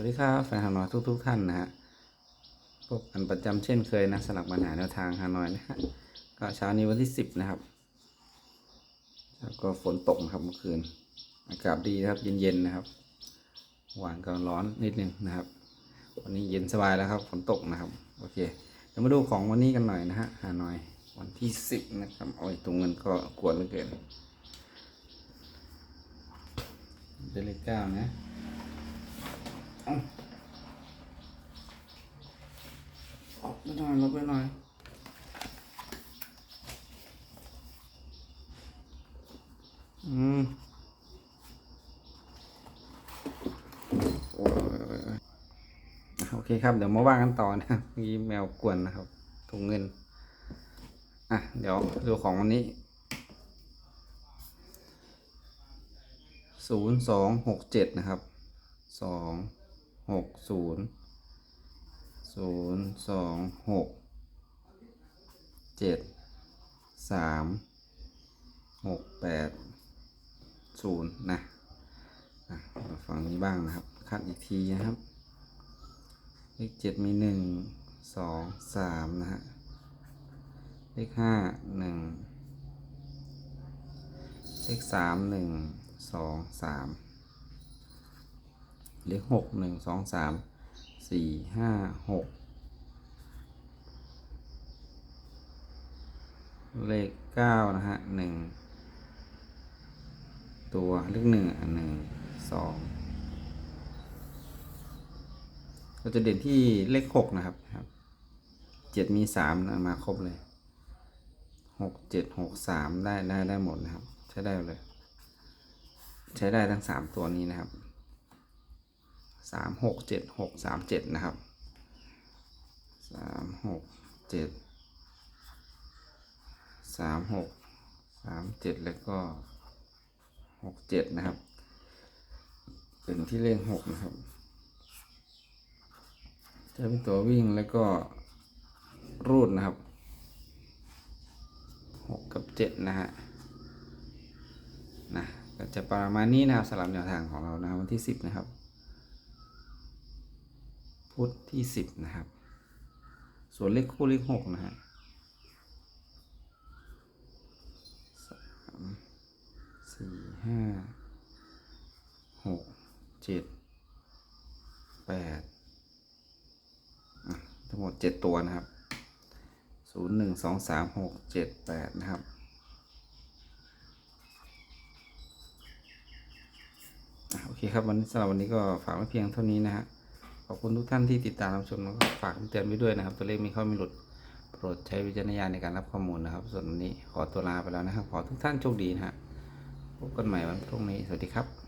วัสดีครับแฟนฮานอยทุกทุกๆท่านนะฮะพบกันประจำเช่นเคยนะสลับปัญหาแนวทางฮานอยนะฮะก็เช้านี้วันที่สิบนะครับ แล้วก็ฝนตกครับเมื่อคืน อากาศดีนะครับเย็นๆนะครับ หวานก็ร้อนนิดนึงนะครับ วันนี้เย็นสบายแล้วครับฝนตกนะครับโอเคเดี๋ยวมาดูของวันนี้กันหน่อยนะฮะฮานอยวันที่สิบนะครับโอ้ยตรงเงินก็กวนเหลือเกินเดลิก้านะ ออกไปหน่อยลบไปหน่อยอืมโอเคครับ เดี๋ยวมาว่ากันต่อนะครับมีแมวกวนนะครับถุงเงิน อะ เดี๋ยวดูของวันนี้ศูนย์สองหกเจ็ดนะครับสอง หกศูนย์ศูนย์สองหกเจ็ดสามหกแปดศูนย์นะมาฟังนี้บ้างนะครับ คัดอีกทีนะครับ เลขเจ็ดมีหนึ่งสองสามนะฮะ เลขห้าหนึ่งเลขสามหนึ่งสองสาม เลขหกหนึ่งสองสามสี่ห้าหกเลขเก้านะฮะหนึ่งตัวเลขหนึ่งหนึ่งสองก็จะเด่นที่เลขหกนะครับครับเจ็ดมีสามนะมาครบเลยหกเจ็ดหกสามได้ได้ได้หมดนะครับ ใช้ได้เลย ใช้ได้ทั้งสามตัวนี้นะครับ สามหกเจ็ดหกสามเจ็ดนะครับสามหกเจ็ดสามหกสามเจ็ดแล้วก็หกเจ็ดนะครับเป็นที่เลขหกนะครับจะเป็นตัววิ่งแล้วก็รูดนะครับหกกับเจ็ดนะฮะนะก็จะประมาณนี้นะครับสำหรับแนวทางของเรานะครับวันที่สิบนะครับ พุธที่สิบนะครับ ส่วนเลขคู่เลขหกนะฮะสามสี่ห้าหกเจ็ดแปดทั้งหมดเจ็ดตัวนะครับศูนย์หนึ่งสองสามหกเจ็ดแปดนะครับโอเคครับวันนี้สำหรับวันนี้ก็ฝากไว้เพียงเท่านี้นะฮะ ขอบคุณทุกท่านที่ติดตามรับชมแล้วก็ฝากเตือนไว้ด้วยนะครับ ตัวเลขมีเข้ามีหลุดโปรดใช้วิจารณญาณในการรับข้อมูลนะครับ ส่วนวันนี้ขอตัวลาไปแล้วนะครับ ขอทุกท่านโชคดีนะฮะพบกันใหม่วันพรุ่งนี้ สวัสดีครับ